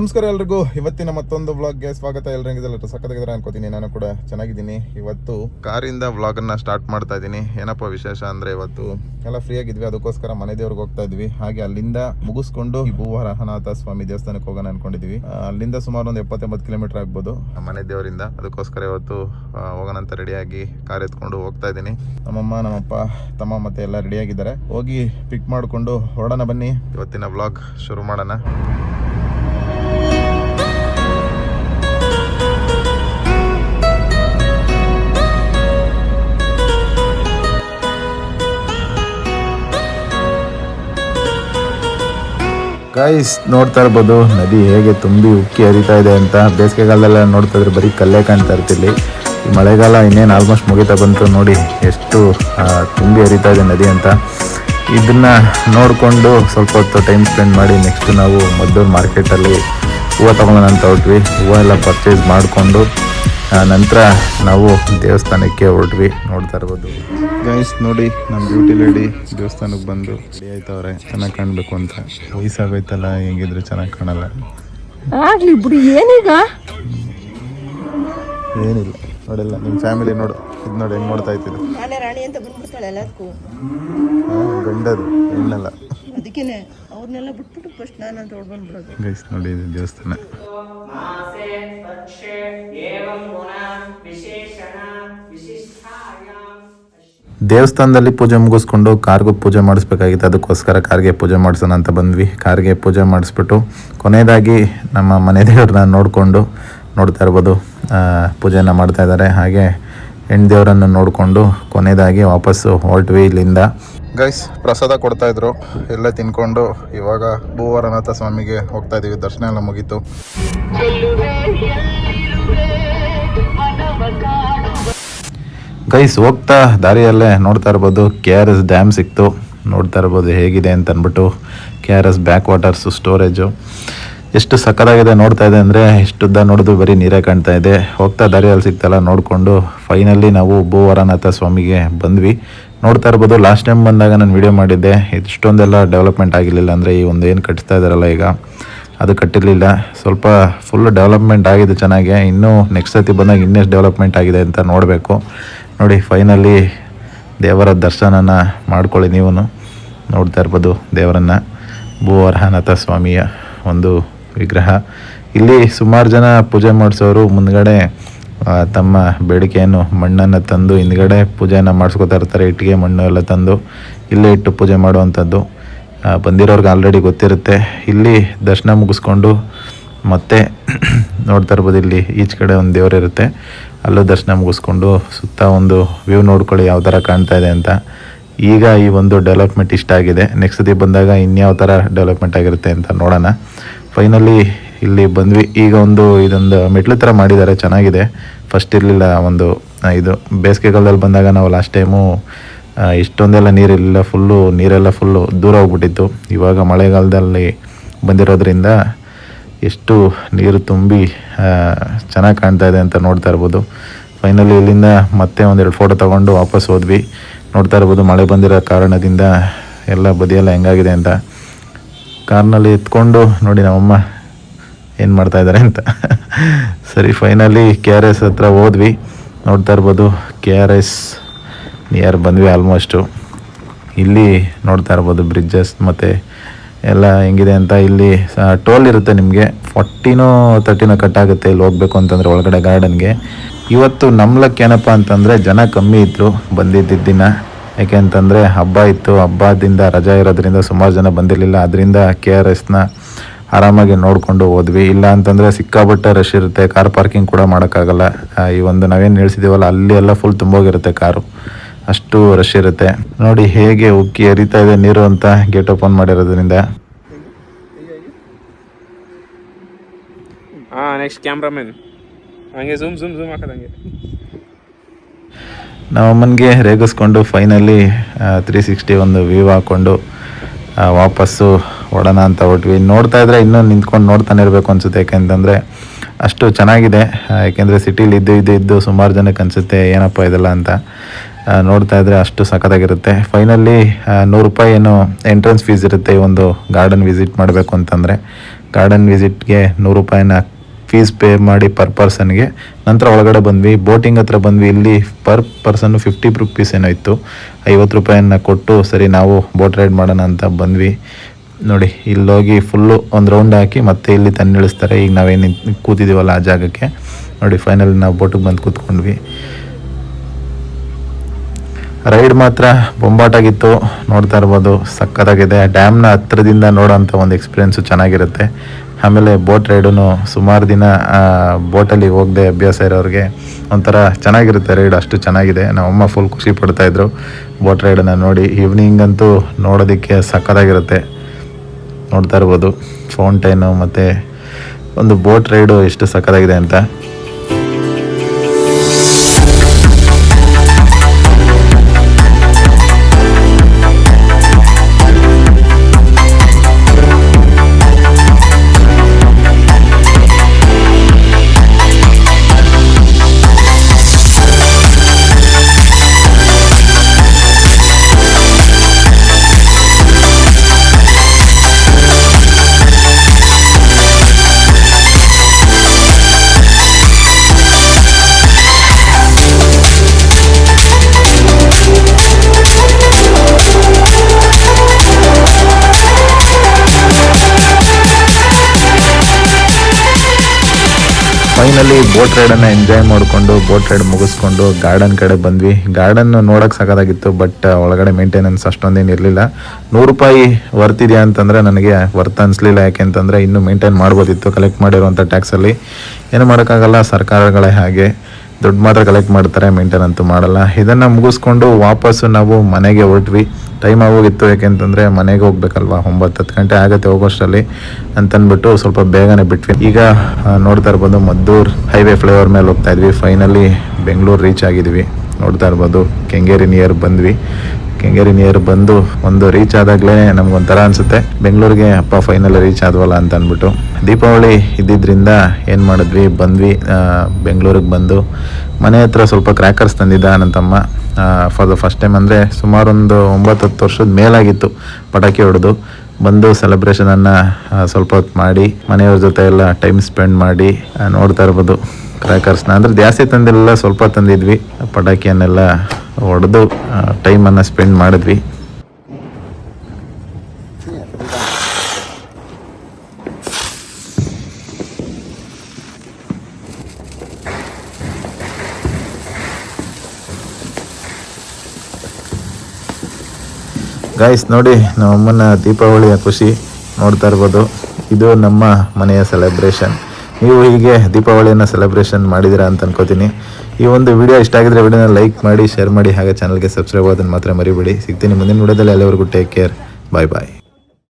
ನಮಸ್ಕಾರ ಎಲ್ರಿಗೂ. ಇವತ್ತಿನ ಮತ್ತೊಂದು ವ್ಲಾಗ್ಗೆ ಸ್ವಾಗತ. ಎಲ್ರಿಗಿದೆಲ್ಲ ಸಕ್ಕತ್ತಾಗಿದ್ರೆ ಅನ್ಕೋತೀನಿ. ನಾನು ಕೂಡ ಚೆನ್ನಾಗಿದ್ದೀನಿ. ಇವತ್ತು ಕಾರಿಂದ ವ್ಲಾಗನ್ನು ಸ್ಟಾರ್ಟ್ ಮಾಡ್ತಾ ಇದ್ದೀನಿ. ಏನಪ್ಪ ವಿಶೇಷ ಅಂದ್ರೆ ಇವತ್ತು? ಎಲ್ಲ ಫ್ರೀ ಆಗಿದ್ವಿ. ಅದಕ್ಕೋಸ್ಕರ ಮನೆ ದೇವ್ರಿಗೆ ಹೋಗ್ತಾ ಇದ್ವಿ. ಹಾಗೆ ಅಲ್ಲಿಂದ ಮುಗಿಸ್ಕೊಂಡು ಈ ಭೂವರಹನಾಥ ಸ್ವಾಮಿ ದೇವಸ್ಥಾನಕ್ಕೆ ಹೋಗೋಣ ಅನ್ಕೊಂಡಿದ್ವಿ ಅಲ್ಲಿಂದ ಸುಮಾರು ಒಂದು ಎಪ್ಪತ್ತೆಂಬತ್ತು ಕಿಲೋಮೀಟರ್ ಆಗ್ಬೋದು. ಮನೆ ದೇವರಿಂದ. ಅದಕ್ಕೋಸ್ಕರ ಇವತ್ತು ಹೋಗೋಣ ಅಂತ ರೆಡಿಯಾಗಿ ಕಾರ್ ಎತ್ಕೊಂಡು ಹೋಗ್ತಾ ಇದ್ದೀನಿ. ನಮ್ಮಮ್ಮ, ನಮ್ಮಪ್ಪ, ತಮ್ಮ ಮತ್ತೆ ಎಲ್ಲ ರೆಡಿಯಾಗಿದ್ದಾರೆ ಹೋಗಿ ಪಿಕ್ ಮಾಡಿಕೊಂಡು ಹೊರಡೋಣ ಬನ್ನಿ. ಇವತ್ತಿನ ವ್ಲಾಗ್ ಶುರು ಮಾಡೋಣ. ಗೈಸ್ ನೋಡ್ತಾ ಇರ್ಬೋದು. ನದಿ ಹೇಗೆ ತುಂಬಿ ಉಕ್ಕಿ ಹರಿತಾ ಇದೆ ಅಂತ. ಬೇಸಿಗೆಗಾಲದಲ್ಲ ನೋಡ್ತಾ ಇದ್ರೆ ಬರೀ ಕಲ್ಲೇ ಕಾಣ್ತಾ ಇರ್ತಿಲ್ಲಿ ಮಳೆಗಾಲ ಇನ್ನೇನು ಆಲ್ಮೋಸ್ಟ್ ಮುಗಿತಾ ಬಂತು ನೋಡಿ ಎಷ್ಟು ತುಂಬಿ ಹರಿತಾ ಇದೆ ನದಿ ಅಂತ. ಇದನ್ನ ನೋಡಿಕೊಂಡು ಸ್ವಲ್ಪ ಹೊತ್ತು ಟೈಮ್ ಸ್ಪೆಂಡ್ ಮಾಡಿ ನೆಕ್ಸ್ಟ್ ನಾವು ಮದ್ದೂರು ಮಾರ್ಕೆಟಲ್ಲಿ ಹೂವು ತೊಗೊಳ್ಳೋಣ ಅಂತ ಹೊರಟ್ವಿ. ಹೂವು ಎಲ್ಲ ಪರ್ಚೇಸ್ ಮಾಡಿಕೊಂಡು ನಂತರ ನಾವು ದೇವಸ್ಥಾನಕ್ಕೆ ಹೊರಟ್ವಿ. ನೋಡ್ತಾ ಇರ್ಬೋದು. ಗೈಸ್ ನೋಡಿ ನಮ್ಮ ಬ್ಯೂಟಿ ಲೇಡಿ ದೇವಸ್ಥಾನಕ್ಕೆ ಬಂದು ರೆಡಿ ಆಯ್ತವ್ರೆ ಚೆನ್ನಾಗಿ ಕಾಣಬೇಕು ಅಂತ. ವಯಸ್ಸಾಗೋಯ್ತಲ್ಲ ಹೆಂಗಿದ್ರು ಚೆನ್ನಾಗಿ ಕಾಣಲ್ಲ. ಆಗ್ಲಿ ಬಿಡಿ ಏನೀಗ? ಏನಿಲ್ಲ. ನೋಡಿಲ್ಲ ನಿಮ್ಮ ಫ್ಯಾಮಿಲಿ ನೋಡು. ಇದು ನೋಡಿ ಹೆಂಗೆ ನೋಡ್ತಾ ಇತ್ತು ನಾನೇ ರಾಣಿ ಅಂತ ಬಂದ್ಬಿಡ್ತಾಳೆ ಗಂಡದು ಹೆಣ್ಣಲ್ಲ. ಅದಕ್ಕೇನೆ ಅವ್ರನ್ನೆಲ್ಲ ಬಿಟ್ಬಿಟ್ಟು ಫಸ್ಟ್ ನಾನು ಅಂತ ಹೊಡ್ಬಂದ್ಬಿಡೋದು ಗೈಸ್ ನೋಡಿ ಇದು ದೇವಸ್ಥಾನ. ವಿಶೇಷಣ ವಿಶಿಷ್ಟ ದೇವಸ್ಥಾನದಲ್ಲಿ ಪೂಜೆ ಮುಗಿಸ್ಕೊಂಡು ಕಾರ್ಗೂ ಪೂಜೆ ಮಾಡಿಸ್ಬೇಕಾಗಿತ್ತು. ಅದಕ್ಕೋಸ್ಕರ ಕಾರ್ಗೆ ಪೂಜೆ ಮಾಡಿಸೋಣ ಅಂತ ಬಂದ್ವಿ. ಕಾರ್ಗೆ ಪೂಜೆ ಮಾಡಿಸ್ಬಿಟ್ಟು ಕೊನೆಯದಾಗಿ ನಮ್ಮ ಮನೆ ದೇವ್ರನ್ನ ನೋಡಿಕೊಂಡು ನೋಡ್ತಾ ಇರ್ಬೋದು. ಆ, ಪೂಜೆನ ಮಾಡ್ತಾ ಇದ್ದಾರೆ. ಹಾಗೆ ಹೆಣ್ಣು ದೇವರನ್ನು ನೋಡಿಕೊಂಡು ಕೊನೆಯದಾಗಿ ವಾಪಸ್ಸು ಹೊರಟ್ವಿ ಇಲ್ಲಿಂದ ಗೈಸ್ ಪ್ರಸಾದ ಕೊಡ್ತಾಯಿದ್ರು ಎಲ್ಲ ತಿನ್ಕೊಂಡು ಇವಾಗ ಭೂವರನಾಥ ಸ್ವಾಮಿಗೆ ಹೋಗ್ತಾ ಇದೀವಿ. ದರ್ಶನ ಎಲ್ಲ ಮುಗೀತು. ಗೈಸ್ ಹೋಗ್ತಾ ದಾರಿಯಲ್ಲೇ ನೋಡ್ತಾ ಇರ್ಬೋದು. ಕೆ ಆರ್ ಎಸ್ ಡ್ಯಾಮ್ ಸಿಕ್ತು. ನೋಡ್ತಾ ಇರ್ಬೋದು ಹೇಗಿದೆ ಅಂತ ಅಂದ್ಬಿಟ್ಟು K R S back waters storage. ಎಷ್ಟು ಸಕ್ಕತ್ತಾಗಿದೆ ನೋಡ್ತಾ ಇದೆ ಅಂದರೆ ಇಷ್ಟುದ್ದ ನೋಡಿದ್ರು ಬರೀ ನೀರೇ ಕಾಣ್ತಾ ಇದೆ. ಹೋಗ್ತಾ ದಾರಿಯಲ್ಲಿ ಸಿಕ್ತಲ್ಲ ನೋಡಿಕೊಂಡು ಫೈನಲಿ ನಾವು ಭೂವರನಾಥ ಸ್ವಾಮಿಗೆ ಬಂದ್ವಿ. ನೋಡ್ತಾ ಇರ್ಬೋದು ಲಾಸ್ಟ್ ಟೈಮ್ ಬಂದಾಗ ನಾನು ವಿಡಿಯೋ ಮಾಡಿದ್ದೆ. ಇಷ್ಟೊಂದೆಲ್ಲ ಡೆವಲಪ್ಮೆಂಟ್ ಆಗಿರಲಿಲ್ಲ ಅಂದರೆ ಈ ಒಂದು ಏನು ಕಟ್ಟಿಸ್ತಾ ಇದ್ದಾರಲ್ಲ ಈಗ ಅದು ಕಟ್ಟಿರಲಿಲ್ಲ. ಸ್ವಲ್ಪ ಫುಲ್ ಡೆವಲಪ್ಮೆಂಟ್ ಆಗಿದೆ ಚೆನ್ನಾಗೆ. ಇನ್ನೂ ನೆಕ್ಸ್ಟ್ ಸತಿ ಬಂದಾಗ ಇನ್ನೆಷ್ಟು ಡೆವಲಪ್ಮೆಂಟ್ ಆಗಿದೆ ಅಂತ ನೋಡಬೇಕು. ನೋಡಿ ಫೈನಲಿ ದೇವರ ದರ್ಶನನ ಮಾಡ್ಕೊಳ್ಳಿ ನೀವು ನೋಡ್ತಾ ಇರ್ಬೋದು ದೇವರನ್ನು. ಭೂವರಹನಾಥ ಸ್ವಾಮಿಯ ಒಂದು ವಿಗ್ರಹ. ಇಲ್ಲಿ ಸುಮಾರು ಜನ ಪೂಜೆ ಮಾಡಿಸೋರು ಮುಂದ್ಗಡೆ ತಮ್ಮ ಬೇಡಿಕೆಯನ್ನು ಮಣ್ಣನ್ನು ತಂದು ಹಿಂದ್ಗಡೆ ಪೂಜೆಯನ್ನು ಮಾಡಿಸ್ಕೊತಾ ಇರ್ತಾರೆ, ಇಟ್ಟಿಗೆ ಮಣ್ಣು ಎಲ್ಲ ತಂದು. ಇಲ್ಲೇ ಇಟ್ಟು ಪೂಜೆ ಮಾಡುವಂಥದ್ದು. ಬಂದಿರೋರ್ಗೆ ಆಲ್ರೆಡಿ ಗೊತ್ತಿರುತ್ತೆ. ಇಲ್ಲಿ ದರ್ಶನ ಮುಗಿಸ್ಕೊಂಡು ಮತ್ತೆ ನೋಡ್ತಾ ಇರ್ಬೋದು, ಇಲ್ಲಿ ಈಚ್ ಕಡೆ ಒಂದು ದೇವರಿರುತ್ತೆ. ಅಲ್ಲೂ ದರ್ಶನ ಮುಗಿಸ್ಕೊಂಡು ಸುತ್ತ ಒಂದು ವ್ಯೂ ನೋಡ್ಕೊಳ್ಳಿ ಯಾವ ಥರ ಕಾಣ್ತಾ ಇದೆ ಅಂತ. ಈಗ ಈ ಒಂದು ಡೆವಲಪ್ಮೆಂಟ್ ಇಷ್ಟ ಆಗಿದೆ. ನೆಕ್ಸ್ಟ್ ಸತಿ ಬಂದಾಗ ಇನ್ಯಾವ ಥರ ಡೆವಲಪ್ಮೆಂಟ್ ಆಗಿರುತ್ತೆ ಅಂತ ನೋಡೋಣ. ಫೈನಲಿ ಇಲ್ಲಿ ಬಂದ್ವಿ. ಈಗ ಒಂದು ಇದೊಂದು ಮೆಟ್ಲು ಥರ ಮಾಡಿದ್ದಾರೆ. ಚೆನ್ನಾಗಿದೆ. ಫಸ್ಟ್ ಇರಲಿಲ್ಲ ಒಂದು ಇದು. ಬೇಸಿಗೆಗಾಲದಲ್ಲಿ ಬಂದಾಗ ನಾವು ಲಾಸ್ಟ್ ಟೈಮು ಇಷ್ಟೊಂದೆಲ್ಲ ನೀರಿರಲಿಲ್ಲ. ಫುಲ್ಲು ನೀರೆಲ್ಲ ಫುಲ್ಲು ದೂರ ಹೋಗ್ಬಿಟ್ಟಿತ್ತು. ಇವಾಗ ಮಳೆಗಾಲದಲ್ಲಿ ಬಂದಿರೋದ್ರಿಂದ ಎಷ್ಟು ನೀರು ತುಂಬಿ ಚೆನ್ನಾಗಿ ಕಾಣ್ತಾ ಇದೆ ಅಂತ ನೋಡ್ತಾ ಇರ್ಬೋದು. ಫೈನಲಿ ಇಲ್ಲಿಂದ ಮತ್ತೆ ಒಂದೆರಡು ಫೋಟೋ ತೊಗೊಂಡು ವಾಪಸ್ ಹೋದ್ವಿ. ನೋಡ್ತಾ ಇರ್ಬೋದು ಮಳೆ ಬಂದಿರೋ ಕಾರಣದಿಂದ ಎಲ್ಲ ಬದಿಯೆಲ್ಲ ಹೆಂಗಾಗಿದೆ ಅಂತ. ಕಾರ್ನಲ್ಲಿ ಎತ್ಕೊಂಡು ನೋಡಿ ನಮ್ಮಮ್ಮ ಏನು ಮಾಡ್ತಾ ಇದ್ದಾರೆ ಅಂತ. ಸರಿ ಫೈನಲಿ ಕೆ ಆರ್ ಎಸ್ ಹತ್ರ ಹೋದ್ವಿ. ನೋಡ್ತಾ ಇರ್ಬೋದು ಕೆ ಆರ್ ಎಸ್ ನಿಯರ್ ಬಂದ್ವಿ ಆಲ್ಮೋಸ್ಟು ಇಲ್ಲಿ ನೋಡ್ತಾ ಇರ್ಬೋದು ಬ್ರಿಡ್ಜಸ್ ಮತ್ತು ಎಲ್ಲ ಹೆಂಗಿದೆ ಅಂತ ಇಲ್ಲಿ ಟೋಲ್ ಇರುತ್ತೆ ನಿಮಗೆ. ಫಾರ್ಟಿನೋ ತರ್ಟಿನೋ ಕಟ್ಟಾಗುತ್ತೆ ಇಲ್ಲಿ ಹೋಗ್ಬೇಕು ಅಂತಂದರೆ ಒಳಗಡೆ ಗಾರ್ಡನ್ಗೆ ಇವತ್ತು ನಮ್ಲಕ್ಕೆ ಏನಪ್ಪ ಅಂತಂದರೆ ಜನ ಕಮ್ಮಿ ಇದ್ದರು ಬಂದಿದ್ದಿದ್ದಿನ ದಿನ. ಯಾಕೆ ಅಂತಂದರೆ ಹಬ್ಬ ಇತ್ತು, ಹಬ್ಬದಿಂದ ರಜಾ ಇರೋದ್ರಿಂದ ಸುಮಾರು ಜನ ಬಂದಿರಲಿಲ್ಲ. ಅದರಿಂದ ಕೆ ಆರ್ ಎಸ್ನ ಆರಾಮಾಗಿ ನೋಡಿಕೊಂಡು ಹೋದ್ವಿ. ಇಲ್ಲ ಅಂತಂದರೆ ಸಿಕ್ಕಾಬಟ್ಟೆ ರಶ್ ಇರುತ್ತೆ ಕಾರ್ ಪಾರ್ಕಿಂಗ್ ಕೂಡ ಮಾಡೋಕ್ಕಾಗಲ್ಲ. ಈ ಒಂದು ನಾವೇನು ನಿಲ್ಸಿದೀವಲ್ಲ, ಅಲ್ಲಿ ಎಲ್ಲ ಫುಲ್ ತುಂಬೋಗಿರುತ್ತೆ ಕಾರು. ಅಷ್ಟು ರಶ್ ಇರುತ್ತೆ. ನೋಡಿ ಹೇಗೆ ಉಕ್ಕಿ ಹರಿತಾ ಇದೆ ನೀರು ಅಂತ ಗೇಟ್ ಓಪನ್ ಮಾಡಿರೋದ್ರಿಂದ. ನೆಕ್ಸ್ಟ್ ಕ್ಯಾಮ್ರಾಮನ್ ಹಂಗೆ ಝೂಮ್ ಝೂಮ್ ಝೂಮ್ ಹಾಕೋದಂಗೆ. ನಮ್ಮ ಅಮ್ಮನಿಗೆ ರೇಗಿಸ್ಕೊಂಡು ಫೈನಲಿ ತ್ರೀ ಸಿಕ್ಸ್ಟಿ ಒಂದು ವ್ಯೂ ಹಾಕ್ಕೊಂಡು ವಾಪಸ್ಸು ಒಡೋಣ ಅಂತ ಹೊಟ್ವಿ ನೋಡ್ತಾ ಇದ್ರೆ ಇನ್ನೂ ನಿಂತ್ಕೊಂಡು ನೋಡ್ತಾನೆ ಇರಬೇಕು ಅನ್ಸುತ್ತೆ ಯಾಕೆಂತಂದರೆ ಅಷ್ಟು ಚೆನ್ನಾಗಿದೆ. ಯಾಕೆಂದ್ರೆ ಸಿಟಿಲಿ ಇದ್ದು ಇದ್ದು ಇದ್ದು ಸುಮಾರು ಜನಕ್ಕೆ ಅನಿಸುತ್ತೆ ಏನಪ್ಪ ಇದೆಲ್ಲ ಅಂತ. ನೋಡ್ತಾ ಇದ್ರೆ ಅಷ್ಟು ಸಖತ್ತಾಗಿರುತ್ತೆ. ಫೈನಲಿ ನೂರು ರೂಪಾಯಿ ಏನು ಎಂಟ್ರೆನ್ಸ್ ಫೀಸ್ ಇರುತ್ತೆ, ಈ ಒಂದು ಗಾರ್ಡನ್ ವಿಸಿಟ್ ಮಾಡಬೇಕು ಅಂತಂದರೆ. ಗಾರ್ಡನ್ ವಿಸಿಟ್ಗೆ ನೂರು ರೂಪಾಯಿನ ಫೀಸ್ ಪೇ ಮಾಡಿ ಪರ್ ಪರ್ಸನ್ಗೆ ನಂತರ ಒಳಗಡೆ ಬಂದ್ವಿ ಬೋಟಿಂಗ್ ಹತ್ರ ಬಂದ್ವಿ, ಇಲ್ಲಿ ಪರ್ ಪರ್ಸನ್ ಫಿಫ್ಟಿ ರುಪೀಸ್ ಏನೋ ಇತ್ತು. ಐವತ್ತು ರೂಪಾಯಿಯನ್ನು ಕೊಟ್ಟು, ಸರಿ, ನಾವು ಬೋಟ್ ರೈಡ್ ಮಾಡೋಣ ಅಂತ ಬಂದ್ವಿ. ನೋಡಿ, ಇಲ್ಲೋಗಿ ಫುಲ್ಲು ಒಂದು ರೌಂಡ್ ಹಾಕಿ ಮತ್ತೆ ಇಲ್ಲಿ ತನ್ನ ಇಳಿಸ್ತಾರೆ ಈಗ ನಾವೇನು ಕೂತಿದ್ದೀವಲ್ಲ ಆ ಜಾಗಕ್ಕೆ. ನೋಡಿ ಫೈನಲ್ ನಾವು ಬೋಟಿಗೆ ಬಂದು ಕೂತ್ಕೊಂಡ್ವಿ. ರೈಡ್ ಮಾತ್ರ ಬೊಂಬಾಟಾಗಿತ್ತು. ನೋಡ್ತಾ ಇರ್ಬೋದು, ಸಕ್ಕತ್ತಾಗಿದೆ. ಡ್ಯಾಮ್ನ ಹತ್ತಿರದಿಂದ ನೋಡೋಂಥ ಒಂದು ಎಕ್ಸ್ಪೀರಿಯೆನ್ಸು ಚೆನ್ನಾಗಿರುತ್ತೆ. ಆಮೇಲೆ ಬೋಟ್ ರೈಡೂ ಸುಮಾರು ದಿನ ಬೋಟಲ್ಲಿ ಹೋಗದೆ ಅಭ್ಯಾಸ ಇರೋರಿಗೆ ಒಂಥರ ಚೆನ್ನಾಗಿರುತ್ತೆ ರೈಡ್, ಅಷ್ಟು ಚೆನ್ನಾಗಿದೆ. ನಮ್ಮಮ್ಮ ಫುಲ್ ಖುಷಿ ಪಡ್ತಾಯಿದ್ರು ಬೋಟ್ ರೈಡನ್ನು ನೋಡಿ. ಈವ್ನಿಂಗ್ ಅಂತೂ ನೋಡೋದಕ್ಕೆ ಸಕ್ಕತ್ತಾಗಿರುತ್ತೆ. ನೋಡ್ತಾ ಇರ್ಬೋದು ಫೌಂಟೈನು ಮತ್ತು ಒಂದು ಬೋಟ್ ರೈಡು ಎಷ್ಟು ಸಕ್ಕತ್ತಾಗಿದೆ ಅಂತ. ಫೈನಲಿ ಬೋಟ್ ರೈಡನ್ನು ಎಂಜಾಯ್ ಮಾಡಿಕೊಂಡು ಬೋಟ್ ರೈಡ್ ಮುಗಿಸ್ಕೊಂಡು ಗಾರ್ಡನ್ ಕಡೆ ಬಂದ್ವಿ. ಗಾರ್ಡನ್ ನೋಡಕ್ ಸಾಕಾಗಿತ್ತು ಬಟ್ ಒಳಗಡೆ ಮೇಂಟೆನೆನ್ಸ್ ಅಷ್ಟೊಂದೇನು ಇರಲಿಲ್ಲ. ನೂರು ರೂಪಾಯಿ ವರ್ತ್ ಇದೆಯಾ ಅಂತಂದ್ರೆ ನನಗೆ ವರ್ತ್ ಅನಿಸ್ಲಿಲ್ಲ. ಯಾಕೆಂತಂದರೆ ಇನ್ನೂ ಮೇಂಟೈನ್ ಮಾಡ್ಬೋದಿತ್ತು ಕಲೆಕ್ಟ್ ಮಾಡಿರುವಂಥ ಟ್ಯಾಕ್ಸಲ್ಲಿ ಏನು ಮಾಡೋಕ್ಕಾಗಲ್ಲ, ಸರ್ಕಾರಗಳೇ ಹಾಗೆ. ದುಡ್ಡು ಮಾತ್ರ ಕಲೆಕ್ಟ್ ಮಾಡ್ತಾರೆ ಮೇಂಟೈನ್ ಅಂತೂ ಮಾಡಲ್ಲ. ಇದನ್ನು ಮುಗಿಸ್ಕೊಂಡು ವಾಪಸ್ಸು ನಾವು ಮನೆಗೆ ಹೊರಟ್ವಿ. ಟೈಮ್ ಆಗೋಗಿತ್ತು ಯಾಕೆಂತಂದರೆ ಮನೆಗೆ ಹೋಗ್ಬೇಕಲ್ವಾ? ಒಂಬತ್ತು ಹತ್ತು ಗಂಟೆ ಆಗುತ್ತೆ ಹೋಗೋಷ್ಟರಲ್ಲಿ ಅಂತಂದ್ಬಿಟ್ಟು ಸ್ವಲ್ಪ ಬೇಗನೆ ಬಿಟ್ವಿ. ಈಗ ನೋಡ್ತಾ ಇರ್ಬೋದು ಮದ್ದೂರ್ ಹೈವೇ ಫ್ಲೈಓವರ್ ಮೇಲೆ ಹೋಗ್ತಾ ಇದ್ವಿ. ಫೈನಲಿ ಬೆಂಗಳೂರು ರೀಚ್ ಆಗಿದ್ವಿ. ನೋಡ್ತಾ ಇರ್ಬೋದು ಕೆಂಗೇರಿ ನಿಯರ್ ಬಂದ್ವಿ. ಕೆಂಗೇರಿ ನಿಯರ್ ಬಂದು ಒಂದು ರೀಚ್ ಆದಾಗಲೇ ನಮ್ಗೊಂಥರ ಅನಿಸುತ್ತೆ. ಬೆಂಗಳೂರಿಗೆ ಅಪ್ಪ ಫೈನಲ್ ರೀಚ್ ಆದ್ವಲ್ಲ ಅಂತ ಅಂದ್ಬಿಟ್ಟು ದೀಪಾವಳಿ ಇದ್ದಿದ್ದರಿಂದ ಏನು ಮಾಡಿದ್ವಿ? ಬಂದ್ವಿ ಬೆಂಗಳೂರಿಗೆ ಬಂದು. ಮನೆ ಹತ್ರ ಸ್ವಲ್ಪ ಕ್ರ್ಯಾಕರ್ಸ್ ತಂದಿದ್ದ ನನ್ನ ಫಾರ್ ದ ಫಸ್ಟ್ ಟೈಮ್ ಅಂದರೆ ಸುಮಾರೊಂದು ಒಂಬತ್ತು ಹತ್ತು ವರ್ಷದ ಮೇಲಾಗಿತ್ತು ಪಟಾಕಿ ಹೊಡೆದು. ಬಂದು ಸೆಲೆಬ್ರೇಷನನ್ನು ಸ್ವಲ್ಪ ಹೊತ್ತು ಮಾಡಿ, ಮನೆಯವ್ರ ಜೊತೆ ಎಲ್ಲ ಟೈಮ್ ಸ್ಪೆಂಡ್ ಮಾಡಿ ನೋಡ್ತಾ ಇರ್ಬೋದು. ಕ್ರ್ಯಾಕರ್ಸ್ನ ಅಂದರೆ ಜಾಸ್ತಿ ತಂದಿಲ್ಲ, ಸ್ವಲ್ಪ ತಂದಿದ್ವಿ. ಪಟಾಕಿಯನ್ನೆಲ್ಲ ಹೊಡೆದು ಟೈಮನ್ನು ಸ್ಪೆಂಡ್ ಮಾಡಿದ್ವಿ. ಗಾಯ್ಸ್ ನೋಡಿ ನಮ್ಮಮ್ಮನ ದೀಪಾವಳಿಯ ಖುಷಿ ನೋಡ್ತಾ ಇರ್ಬೋದು. ಇದು ನಮ್ಮ ಮನೆಯ ಸೆಲೆಬ್ರೇಷನ್ ನೀವು ಹೀಗೆ ದೀಪಾವಳಿಯನ್ನು ಸೆಲೆಬ್ರೇಷನ್ ಮಾಡಿದ್ದೀರಾ ಅಂತ ಅನ್ಕೋತೀನಿ. ಈ ಒಂದು ವಿಡಿಯೋ ಇಷ್ಟ ಆಗಿದ್ರೆ ವಿಡಿಯೋನ ಲೈಕ್ ಮಾಡಿ ಶೇರ್ ಮಾಡಿ, ಹಾಗೆ ಚಾನಲ್ಗೆ ಸಬ್ಸ್ಕ್ರೈಬ್ ಆಗೋದನ್ನು ಮಾತ್ರ ಮರಿಬೇಡಿ. ಸಿಗ್ತೀನಿ ಮುಂದಿನ ವಿಡಿಯೋದಲ್ಲಿ ಎಲ್ಲವರೆಗೂ ಟೇಕ್ ಕೇರ್ ಬಾಯ್ ಬಾಯ್